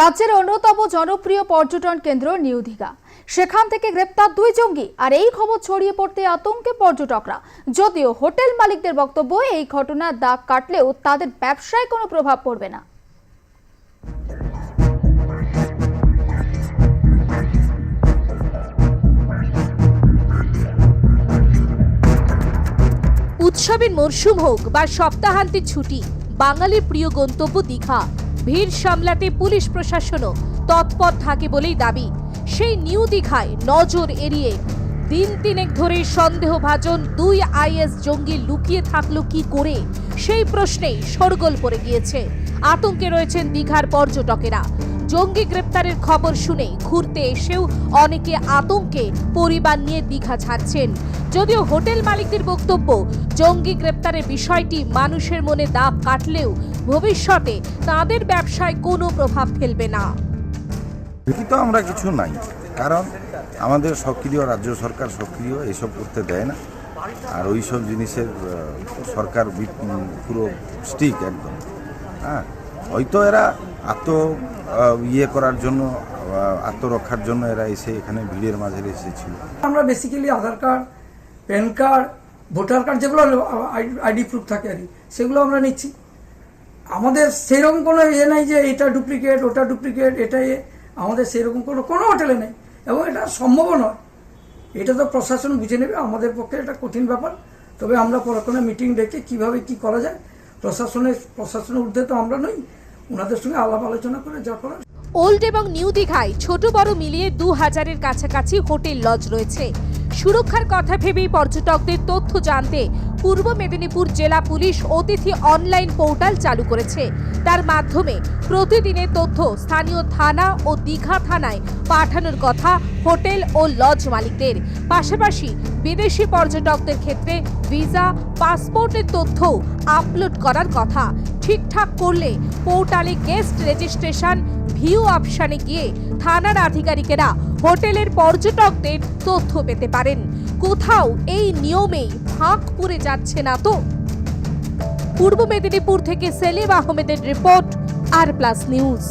রাজ্যের অন্যতম জনপ্রিয় পর্যটন কেন্দ্র নিউ দীঘা। সেখান থেকে গ্রেপ্তার দুই জঙ্গি আর এই খবর ছড়িয়ে পড়তে আতঙ্কে পর্যটকরা। যদিও হোটেল মালিকদের বক্তব্য, এই ঘটনার দাগ কাটলেও তাদের ব্যবসায় কোনো প্রভাব পড়বে না। উৎসবের মরশুম হোক বা সপ্তাহান্তের ছুটি, বাঙালির প্রিয় গন্তব্য দীঘা। ভিড় সামলাতে পুলিশ প্রশাসনও তৎপর থাকে বলেই দাবি। সেই নিউ দীঘায় নজর এড়িয়ে দিন তিনেক ধরে সন্দেহভাজন দুই আইএস জঙ্গি লুকিয়ে থাকল কি করে, সেই প্রশ্নেই সরগোল পড়ে গিয়েছে। আতঙ্কে রয়েছেন দীঘার পর্যটকেরা। জঙ্গি গ্রেপ্তারের খবর শুনে ঘুরতে এসেও অনেকে আতঙ্কে পরিবার নিয়ে দীঘা ছাড়ছেন। যদিও হোটেল মালিকদের বক্তব্য, জঙ্গি গ্রেপ্তারের বিষয়টি মানুষের মনে দাগ কাটলেও ভবিষ্যতে তাদের ব্যবসায় কোনো প্রভাব ফেলবে না। লিখিত আমরা কিছু নাই কারণ আমাদের সক্রিয় রাজ্য সরকার সক্রিয় এসব করতে দেয় না। আর ওই সব জিনিসের সরকার পুরো স্টিক একদম। হ্যাঁ হয়তো এরা আত্ম ইয়ে করার জন্য আত্মরক্ষার জন্য এরা এসে এখানে ভিড়ের মাঝে এসেছিল। আমরা basically Aadhaar card pan card voter card যেগুলো আইডি প্রুফ থাকে আর কি, সেগুলো আমরা নিচ্ছি। আমাদের সেরকম কোনো ইয়ে নাই যে এটা ডুপ্লিকেট, ওটা ডুপ্লিকেট এটা ইয়ে আমাদের সেরকম কোনো কোনো হোটেলে নেই। এবং এটা সম্ভবও নয়। এটা তো প্রশাসন বুঝে নেবে, আমাদের পক্ষে এটা কঠিন ব্যাপার। তবে আমরা পরে কোনো মিটিং ডেকে কীভাবে কি করা যায়, প্রশাসনের প্রশাসনের ঊর্ধ্বে তো আমরা নই। ওনাদের সঙ্গে আলাপ আলোচনা করে যা করার। ওল্ড এবং নিউ দীঘায় ছোট বড় মিলিয়ে দু হাজারের কাছাকাছি হোটেল লজ রয়েছে। সুরক্ষার কথা ভেবেই পর্যটকদের তথ্য জানতে পূর্ব মেদিনীপুর জেলা পুলিশ অতিথি অনলাইন পোর্টাল চালু করেছে। তার মাধ্যমে প্রতিদিনের তথ্য স্থানীয় থানা ও দীঘা থানায় পাঠানোর কথা হোটেল ও লজ মালিকদের। পাশাপাশি বিদেশি পর্যটকদের ক্ষেত্রে ভিসা, পাসপোর্টের তথ্য আপলোড করার কথা ঠিকঠাক করলে পোর্টালে গেস্ট রেজিস্ট্রেশন, ভিউ অপশানে গিয়ে থানার আধিকারিকেরা হোটেলের পর্যটকদের তথ্য পেতে পারেন। কোথাও এই নিয়মেই ফাঁক পুড়ে যাচ্ছে না তো। পূর্ব মেদিনীপুর থেকে সেলিম আহমেদের রিপোর্ট, আর প্লাস নিউজ।